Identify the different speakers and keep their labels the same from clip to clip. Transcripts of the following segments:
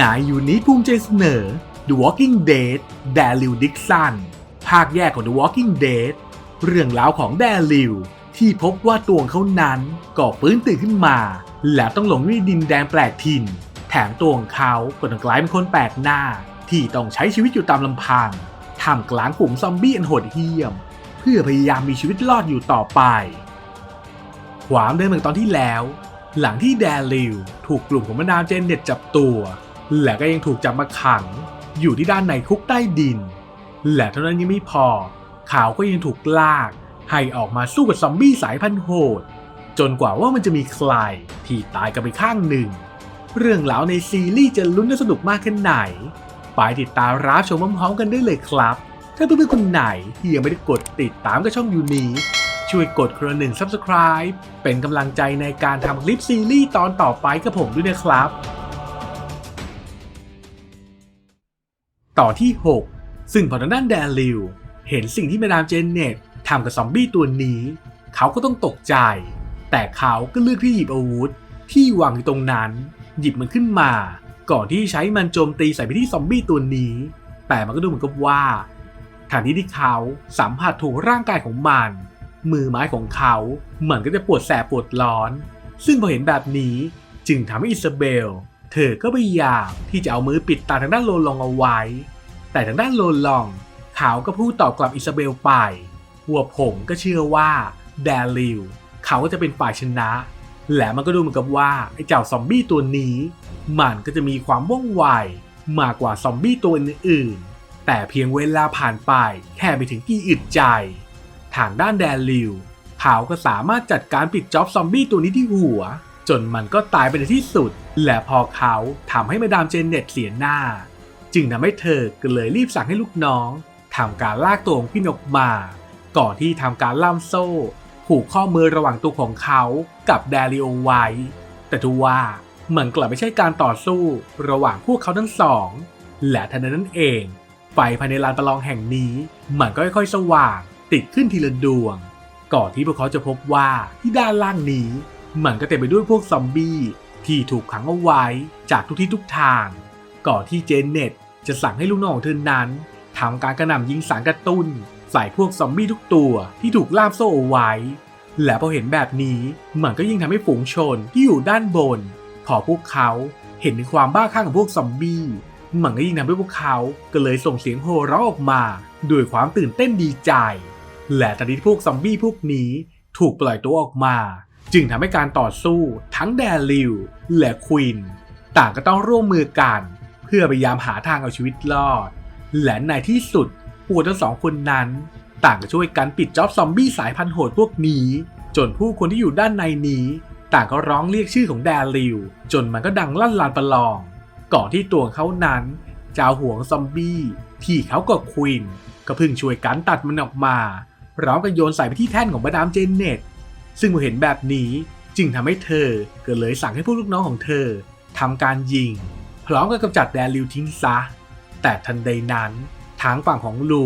Speaker 1: นายยูนิภูมิใจเสนอ The Walking Dead แดลิวดิกสันภาคแยกของ The Walking Dead เรื่องราวของแดลิวที่พบว่าตัวเขานั้นก่อฟื้นตื่นขึ้นมา แล้วต้องหลงในดินแดนแปลกถิ่น แถมตัวของเขาก็ต้องกลายเป็นคนแปลกหน้า ที่ต้องใช้ชีวิตอยู่ตามลำพังท่ามกลางฝูงซอมบี้อันโหดเหี้ยม เพื่อพยายามมีชีวิตรอดอยู่ต่อไป ความเดิมเหมือนตอนที่แล้ว หลังที่แดริลถูกกลุ่มของบรรดาเจนเน็ตจับตัว และก็ยังถูกจับมาขังอยู่ที่ด้านในคุกใต้ดิน และเท่านั้นยังไม่พอเขาก็ยังถูกลาก ให้ออกมาสู้กับซอมบี้สายพันธุ์โหด จนกว่าว่ามันจะมีใครที่ตายกันไปข้างหนึ่ง เรื่องราวในซีรีส์จะลุ้นและสนุกมากแค่ไหน ไปติดตามรับชมพร้อมๆกันได้เลยครับ ถ้าเพื่อนๆคนไหนที่ยังไม่ได้กดติดตามกับช่องยูนี้ช่วยกดคนละหนึ่ง Subscribe เป็นกำลังใจในการทำคลิปซีรีส์ตอนต่อไปกับผมด้วยนะครับ ต่อที่ 6 ซึ่งพอทางด้านแดริลเห็นสิ่งที่มาดามเจนเน็ตทำกับซอมบี้ตัวนี้ เขาก็ต้องตกใจ แต่เขาก็เลือกที่หยิบอาวุธ ที่วางอยู่ตรงนั้น หยิบมันขึ้นมา ก่อนที่ใช้มันโจมตีใส่ไปที่ซอมบี้ตัวนี้ แต่มันก็ดูเหมือนกับว่าทางที่ที่เขาสัมผัสถูกร่างกายของมัน มือไม้ของเขาเหมือนก็จะปวดแสบปวดร้อน ซึ่งพอเห็นแบบนี้จึงทำให้อิซาเบล เธอก็พยายามที่จะเอามือปิดตาทางด้านโลลองเอาไว้ แต่ทางด้านโลลองเขาก็พูดตอบกลับอิซาเบลไปว่าผมก็เชื่อว่าแดริลเขาก็จะเป็นฝ่ายชนะ และมันก็ดูเหมือนกับว่าไอ้เจ้าซอมบี้ตัวนี้ มันก็จะมีความว่องไวมากกว่าซอมบี้ตัวอื่นๆ แต่เพียงเวลาผ่านไปแค่ไปถึงกี่อึดใจ ทางด้านแดริลเขาก็สามารถจัดการปิดจ็อบซอมบี้ตัวนี้ที่หัว จนมันก็ตายไปในที่สุด และพอเขาทำให้มาดามเจนเน็ตเสียหน้า จึงทำให้เธอก็เลยรีบสั่งให้ลูกน้องทำการลากตัวของพี่นกมา ก่อนที่ทำการล่ามโซ่ ผูกข้อมือระหว่างตัวของเขากับแดริโอไว้ แต่ทว่าเหมือนกลับไม่ใช่การต่อสู้ระหว่างพวกเขาทั้งสอง และทันใดนั้นเอง ไฟภายในลานประลองแห่งนี้ มันก็ค่อยๆสว่าง ติดขึ้นทีละดวง ก่อนที่พวกเขาจะพบว่าที่ด้านล่างนี้ มันก็เต็มไปด้วยพวกซอมบี้ที่ถูกขังเอาไว้จากทุกที่ทุกทาง ก่อนที่เจนเน็ตจะสั่งให้ลูกน้องของเธอนั้นทำการกระหน่ำยิงสารกระตุ้น ใส่พวกซอมบี้ทุกตัวที่ถูกล่ามโซ่เอาไว้ และพอเห็นแบบนี้มันก็ยิ่งทำให้ฝูงชนที่อยู่ด้านบน พอพวกเขาเห็นถึงความบ้าคลั่งของพวกซอมบี้มันก็ยิ่งทำให้พวกเขาก็เลยส่งเสียงโห่ร้องออกมาด้วยความตื่นเต้นดีใจ และตอนนี้พวกซอมบี้พวกนี้ถูกปล่อยตัวออกมา จึงทำให้การต่อสู้ทั้งแดริลและควินต่างก็ต้องร่วมมือกัน เพื่อพยายามหาทางเอาชีวิตรอด และในที่สุดพวกทั้งสองคนนั้น ต่างก็ช่วยกันปิดจ็อบซอมบี้สายพันธุ์โหดพวกนี้ จนผู้คนที่อยู่ด้านในนี้ ต่างก็ร้องเรียกชื่อของแดริลจนมันก็ดังลั่นลานประลอง ก่อนที่ตัวเขานั้นจะเอาหัวงซอมบี้ที่เขากับควินก็เพิ่งช่วยกันตัดมันออกมาพร้อมกับโยนใส่ไปที่แท่นของมาดามเจนเน็ต ซึ่งเมื่อเห็นแบบนี้จึงทำให้เธอเก็เลยสั่งให้พวกลูกน้องของเธอทำการยิง พร้อมกับกำจัดแดริลทิ้งซะ แต่ทันใดนั้นทางฝั่งของลู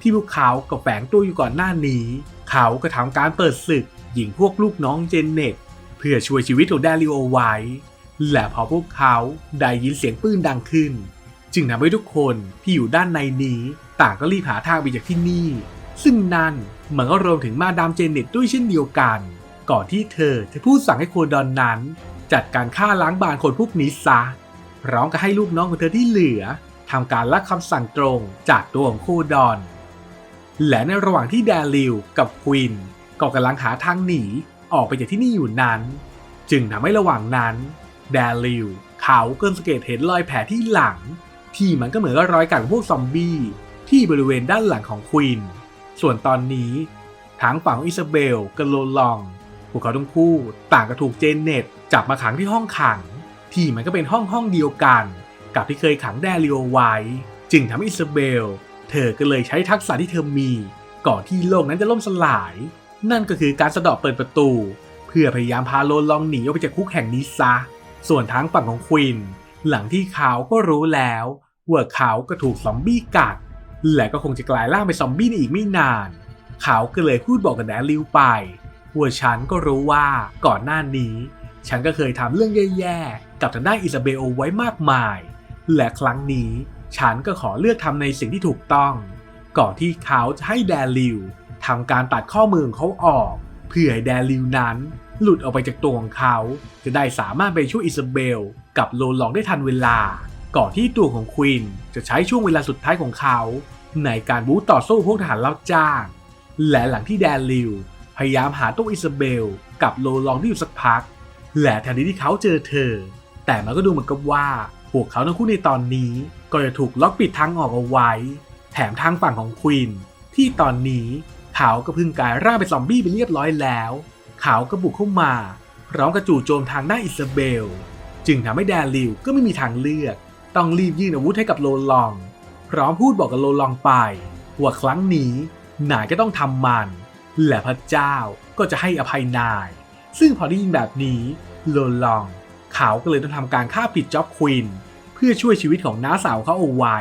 Speaker 1: ที่พวกเขาก็แฝงตัวอยู่ก่อนหน้านี้ เขาก็ทำการเปิดศึกยิงพวกลูกน้องเจนเน็ตเพื่อช่วยชีวิตของแดริลเอาไว้ และพอพวกเขาได้ยินเสียงปืนดังขึ้น จึงทำให้ทุกคนที่อยู่ด้านในนี้ต่างก็รีบหาทางไปจากที่นี่ ซึ่งนั่นมันก็รวมถึงมาดามเจเน็ตด้วยเช่นเดียวกัน ก่อนที่เธอจะพูดสั่งให้โคดอนนั้น จัดการฆ่าล้างบานคนพวกนี้ซะพร้อมกับให้ลูกน้องของเธอที่เหลือทำการรับคำสั่งตรงจากตัวของโคดอน และในระหว่างที่แดริลกับควินก็กำลังหาทางหนีออกไปจากที่นี่อยู่นั้น จึงทำให้ระหว่างนั้นแดริลเขาเก็สังเกตเห็นรอยแผลที่หลัง ที่มันก็เหมือนกับรอยกัดของพวกซอมบี้ที่บริเวณด้านหลังของควิน ส่วนตอนนี้ทั้งฝั่งอิซาเบลกับโลลองพวกเขาทั้งคู่ต่างก็ถูกเจนเน็ตจับมาขังที่ห้องขัง ที่มันก็เป็นห้องห้องเดียวกัน กับที่เคยขังแดริโอไว้ จึงทำให้อิซาเบล เธอก็เลยใช้ทักษะที่เธอมี ก่อนที่โลกนั้นจะล่มสลาย นั่นก็คือการสะดาะเปิดประตู เพื่อพยายามพาโลลองหนีออกไปจากคุกแห่งนี้ซะ ส่วนทางฝั่งของควินหลังที่เขาก็รู้แล้วว่าเขาก็ถูกซอมบี้กัด และก็คงจะกลายร่างเป็นซอมบี้ในอีกไม่นาน เขาก็เลยพูดบอกกับแดริวไปว่าฉันก็รู้ว่าก่อนหน้านี้ ฉันก็เคยทำเรื่องแย่ๆ กับทางด้านอิซาเบลเอไว้มากมาย และครั้งนี้ฉันก็ขอเลือกทำในสิ่งที่ถูกต้อง ก่อนที่เขาจะให้แดริวทำการตัดข้อมือของเขาออก เพื่อให้แดริวนั้น หลุดออกไปจากตัวของเขา จะได้สามารถไปช่วยอิซาเบล กับโลลองได้ทันเวลา ก่อนที่ตัวของควินจะใช้ช่วงเวลาสุดท้ายของเขา ในการบู๊ต่อสู้พวกทหารรับจ้าง และหลังที่แดริว พยายามหาตัวอิซาเบล กับโลลองที่อยู่สักพัก และทันทีที่เขาเจอเธอ แต่มันก็ดูเหมือนกับว่าพวกเขาทั้งคู่ในตอนนี้ก็จะถูกล็อกปิดทางออกเอาไว้ แถมทางฝั่งของควินที่ตอนนี้เขาก็พิ่งกายร่างเป็นซอมบี้ไปเรียบร้อยแล้ว เขาก็บุกเข้ามาพร้อมกระจู่โจมทางด้าอิซาเบล จึงทำให้แดริวก็ไม่มีทางเลือก ต้องรีบยื่นอาวุธให้กับโลลอง พร้อมพูดบอกกับโลลองไป ว่าครั้งนี้นายก็ต้องทำมัน และพระเจ้าก็จะให้อภัยนาย ซึ่งพอได้ยินแบบนี้โลลอง เขาก็เลยต้องทำการฆ่าปิดจ็อบควินเพื่อช่วยชีวิตของน้าสาวเขาเอาไว้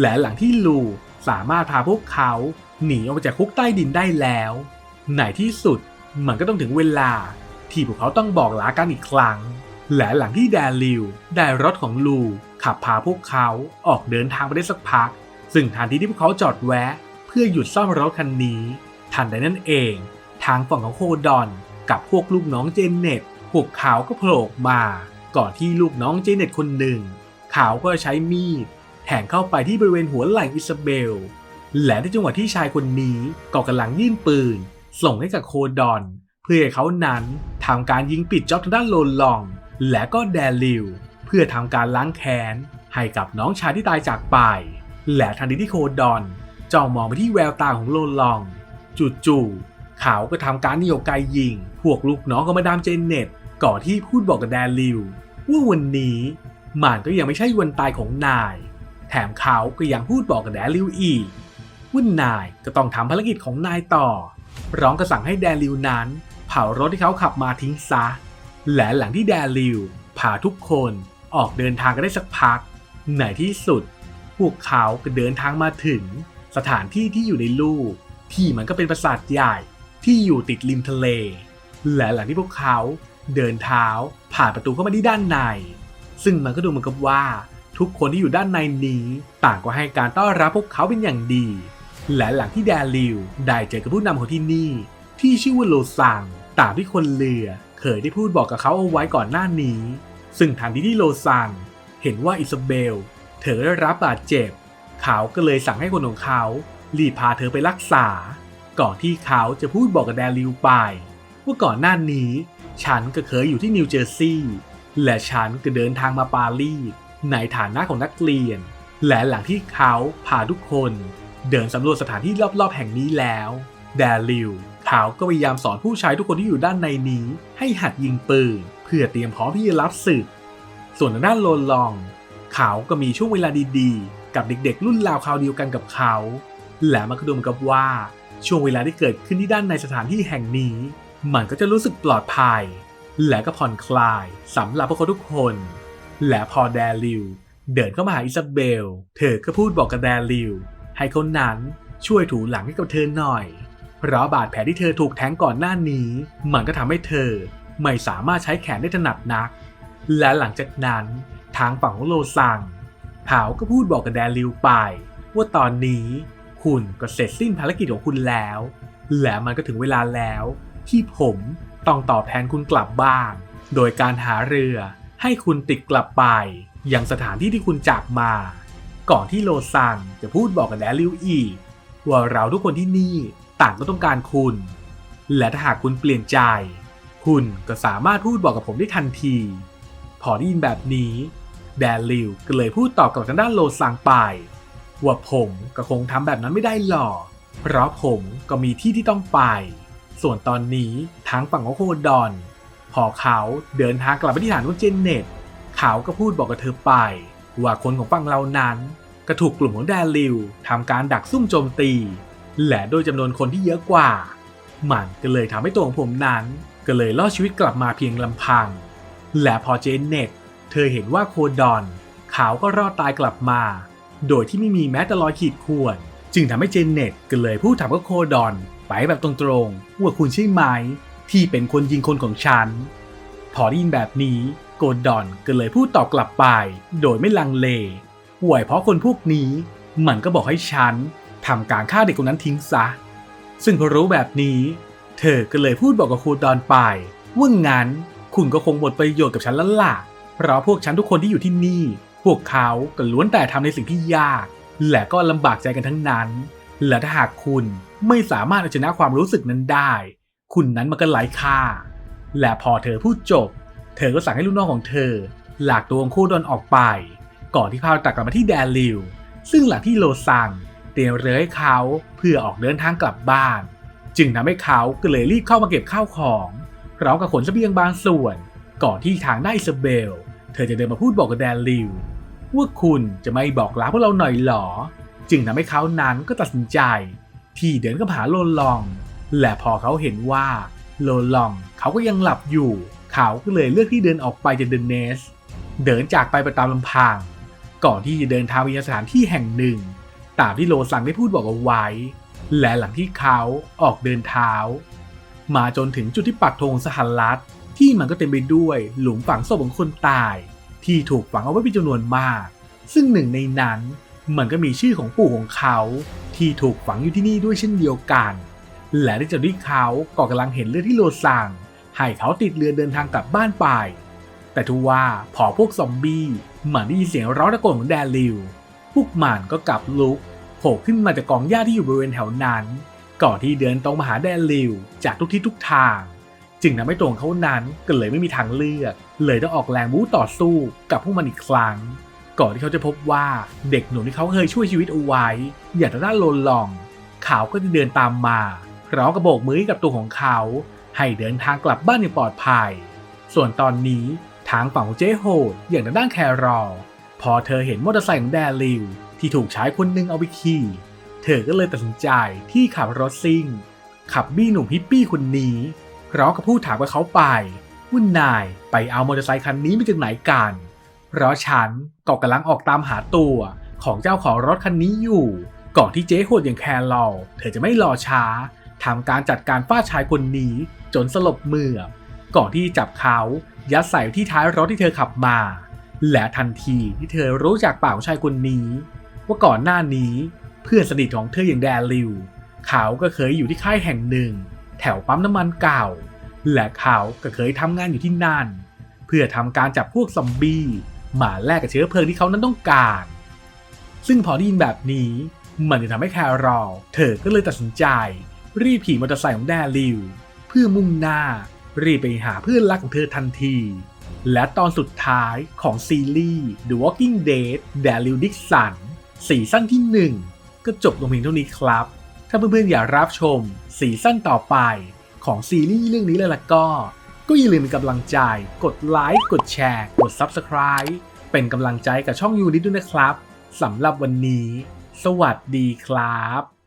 Speaker 1: และหลังที่ลูสามารถพาพวกเขาหนีออกมาจากคุกใต้ดินได้แล้วในที่สุดมันก็ต้องถึงเวลา ที่พวกเขาต้องบอกลากันอีกครั้ง และหลังที่แดริวได้รถของลู ขับพาพวกเขาออกเดินทางไปได้สักพัก ซึ่งทันทีที่พวกเขาจอดแวะ เพื่อหยุดซ่อมรถคันนี้ ทันใดนั้นเอง ทางฝั่งของโคดอน กับพวกลูกน้องเจนเน็ตพวกเขาก็โผล่มา ก่อนที่ลูกน้องเจเน็ตคนหนึ่งเขาก็ใช้มีดแทงเข้าไปที่บริเวณหัวไหล่อิซาเบล และในจังหวะที่ชายคนนี้ก็กำลังยื่นปืน ส่งให้กับโคดอน เพื่อให้เขานั้นทำการยิงปิดจ็อบทางด้านโลนลอง และก็แดริว พื่อทำการล้างแค้นให้กับน้องชายที่ตายจากไป และทันทีที่โคดอนจ้องมองไปที่แววตาของโลนลอง จู่ๆเขาก็ทำการเหนี่ยวไกยิง พวกลูกน้องของมาดามเจนเน็ตก่อนที่พูดบอกกับแดริวว่าวันนี้มันก็ยังไม่ใช่วันตายของนาย แถมเขาก็ยังพูดบอกกับแดริวอีกว่านายก็ต้องทำภารกิจของนายต่อ ร้องกระสั่งให้แดริวนั้น เผารถที่เขาขับมาทิ้งซะ และหลังที่แดริวพาทุกคน ออกเดินทางกันได้สักพักในที่สุด พวกเขาก็เดินทางมาถึง สถานที่ที่อยู่ในลูก ที่มันก็เป็นปราสาทใหญ่ที่อยู่ติดริมทะเล และหลังที่พวกเขาเดินเท้าผ่านประตูเข้ามาที่ด้านใน ซึ่งมันก็ดูเหมือนกับว่าทุกคนที่อยู่ด้านในนี้ ต่างก็ให้การต้อนรับพวกเขาเป็นอย่างดี และหลังที่แดริวได้เจอกับผู้นำของที่นี่ ที่ชื่อว่าโลซังตามที่คนเรือเคยได้พูดบอกกับเขาเอาไว้ก่อนหน้านี้ ซึ่งทันทีที่โลซังเห็นว่าอิซาเบล เธอได้รับบาดเจ็บ เขาก็เลยสั่งให้คนของเขารีบพาเธอไปรักษา ก่อนที่เขาจะพูดบอกกับแดริวไปว่าก่อนหน้านี้ ฉันก็เคยอยู่ที่นิวเจอร์ซีย์และฉันก็เดินทางมาปารีสในฐานะของนักเรียน และหลังที่เขาพาทุกคนเดินสำรวจสถานที่รอบๆแห่งนี้แล้วแดริวเขาก็พยายามสอนผู้ชายทุกคนที่อยู่ด้านในนี้ให้หัดยิงปืนเพื่อเตรียมพร้อมที่จะรับศึก ส่วนทางด้านโลนลอง เขาก็มีช่วงเวลาดีๆ กับเด็กๆ รุ่นราวคราวเดียวกันกับเขา และมันก็ดูเหมือนกับว่าช่วงเวลาที่เกิดขึ้นที่ด้านในสถานที่แห่งนี้ มันก็จะรู้สึกปลอดภัย และก็ผ่อนคลายสำหรับพวกเขาทุกคน และพอแดริวเดินเข้ามาหาอิซาเบล เธอก็พูดบอกกับแดริวให้เขานั้นช่วยถูหลังให้กับเธอหน่อย เพราะบาดแผลที่เธอถูกแทงก่อนหน้านี้ มันก็ทำให้เธอ ไม่สามารถใช้แขนได้ถนัดนัก และหลังจากนั้นทางฝั่งของโลซังเขาก็พูดบอกกับแดริวไป ว่าตอนนี้คุณก็เสร็จสิ้นภารกิจของคุณแล้ว และมันก็ถึงเวลาแล้ว ที่ผมต้องตอบแทนคุณกลับบ้าง โดยการหาเรือให้คุณติดกลับไปยังสถานที่ที่คุณจากมา ก่อนที่โลซังจะพูดบอกกับแดริวอีกว่าเราทุกคนที่นี่ต่างก็ต้องการคุณ และถ้าหากคุณเปลี่ยนใจ คุณก็สามารถพูดบอกกับผมได้ทันที พอได้ยินแบบนี้ แดริวก็เลยพูดตอบกับทางด้านโลซังไป ว่าผมก็คงทำแบบนั้นไม่ได้หรอก เพราะผมก็มีที่ที่ต้องไป ส่วนตอนนี้ทางฝั่งของโคดอน พอเขาเดินทางกลับไปที่ฐานของเจนเน็ตเขาก็พูดบอกกับเธอไป ว่าคนของฝั่งเรานั้นก็ถูกกลุ่มของแดริวทำการดักซุ่มโจมตี และโดยจำนวนคนที่เยอะกว่า มันก็เลยทำให้ตัวของผมนั้น ก็เลยรอดชีวิตกลับมาเพียงลำพัง และพอเจนเน็ตเธอเห็นว่าโคดอนเขาก็รอดตายกลับมา โดยที่ไม่มีแม้แต่รอยขีดข่วน จึงทำให้เจนเน็ตก็เลยพูดถามกับโคดอนไปแบบตรงๆว่าคุณใช่ไหมที่เป็นคนยิงคนของฉัน พอได้ยินแบบนี้โกดอนก็เลยพูดตอบกลับไป โดยไม่ลังเลห่วยเพราะคนพวกนี้ มันก็บอกให้ฉันทำการฆ่าเด็กคนนั้นทิ้งซะ ซึ่งพอรู้แบบนี้ เธอก็เลยพูดบอกกับโคดอนไปว่างั้นคุณก็คงหมดประโยชน์กับฉันแล้วล่ะ เพราะพวกฉันทุกคนที่อยู่ที่นี่ พวกเขาก็ล้วนแต่ทำในสิ่งที่ยาก และก็ลำบากใจกันทั้งนั้น และถ้าหากคุณไม่สามารถเอาชนะความรู้สึกนั้นได้ คุณนั้นมันก็ไร้ค่า และพอเธอพูดจบ เธอก็สั่งให้ลูกน้องของเธอ หลากตัวของโคดอนออกไป ก่อนที่พาตัดกลับมาที่แดนลิว ซึ่งหลังที่โลซังเตรียมเรือให้เขาเพื่อออกเดินทางกลับบ้าน จึงทำให้เขาก็เลยรีบเข้ามาเก็บข้าวของพร้อมกับขนเสบียงบางส่วน ก่อนที่ทางได้อิซาเบล เธอจะเดินมาพูดบอกกับแดนลิวว่าคุณจะไม่บอกลาพวกเราหน่อยหรอ จึงทำให้เขานั้นก็ตัดสินใจ ที่เดินเข้าหาโลลอง และพอเขาเห็นว่าโลลองเขาก็ยังหลับอยู่ เขาก็เลยเลือกที่เดินออกไปจากเดนเนส เดินจากไปไปตามลำพัง ก่อนที่จะเดินทางไปยังสถานที่แห่งหนึ่ง ตามที่โลซังได้พูดบอกเอาไว้ และหลังที่เขาออกเดินเท้า มาจนถึงจุดที่ปักธงสหรัฐที่มันก็เต็มไปด้วยหลุมฝังศพของคนตาย ที่ถูกฝังเอาไว้เป็นจำนวนมาก ซึ่งหนึ่งในนั้นมันก็มีชื่อของปู่ของเขาที่ถูกฝังอยู่ที่นี่ด้วยเช่นเดียวกัน และในจุดที่เขาก็กำลังเห็นเลือดที่โลซังให้เขาติดเรือเดินทางกลับบ้านไป แต่ทว่าพอพวกซอมบี้มันได้ยินเสียงร้องตะโกนของแดริวพวกมันก็กลับลุก โผล่ขึ้นมาจากกองหญ้าที่อยู่บริเวณแถวนั้น ก่อนที่เดินตรงมาหาแดนลิวจากทุกทิศทุกทาง จึงทำให้ตัวของเขานั้นก็เลยไม่มีทางเลือก เลยต้องออกแรงบู๊ต่อสู้กับพวกมันอีกครั้ง ก่อนที่เขาจะพบว่าเด็กหนุ่มที่เขาเคยช่วยชีวิตเอาไว้ อย่างด้านโลนลองเขาก็จะเดินตามมาร้อมกับโบกมือกับตัวของเขา ให้เดินทางกลับบ้านอย่างปลอดภัย ส่วนตอนนี้ทางฝั่งของเจโฮดอย่างด้านแครอ พอเธอเห็นมอเตอร์ไซค์ของแดริว ที่ถูกชายคนหนึ่งเอาไปขี่เธอก็เลยตัดสินใจที่ขับรถซิ่ง ขับบี้หนุ่มฮิปปี้คนนี้พร้อมกับพูดถามกับเขาไปว่านายไปเอามอเตอร์ไซค์คันนี้มาจากไหนกัน เพราะฉันก็กำลังออกตามหาตัวของเจ้าของรถคันนี้อยู่ ก่อนที่เจ๊โหดอย่างแคลอเธอจะไม่รอช้าทำการจัดการฟาดชายคนนี้จนสลบเมือก่อนที่จับเขายัดใส่ที่ท้ายรถที่เธอขับมา และทันทีที่เธอรู้จากปากของชายคนนี้ ว่าก่อนหน้านี้เพื่อนสนิทของเธออย่างแดริวเขาก็เคยอยู่ที่ค่ายแห่งหนึ่ง แถวปั๊มน้ำมันเก่า และเขาก็เคยทำงานอยู่ที่นั่น เพื่อทำการจับพวกซอมบี้มาแลกกับเชื้อเพลิงที่เขานั้นต้องการ ซึ่งพอได้ยินแบบนี้มันจะทำให้แครอลเธอก็เลยตัดสินใจ รีบขี่มอเตอร์ไซค์ของแดริวเพื่อมุ่งหน้า รีบไปหาเพื่อนรักของเธอทันที และตอนสุดท้ายของซีรีส์ The Walking Dead แดริวดิกสัน ซีซั่นที่ 1 ก็จบลงเพียงเท่านี้ครับ ถ้าเพื่อนๆอยากรับชมซีซั่นต่อไปของซีรีส์เรื่องนี้เลยล่ะก็ ก็อย่าลืมเป็นกำลังใจ กดไลค์ กดแชร์ กด Subscribe เป็นกำลังใจกับช่องยูนิดด้วยนะครับสำหรับวันนี้ สวัสดีครับ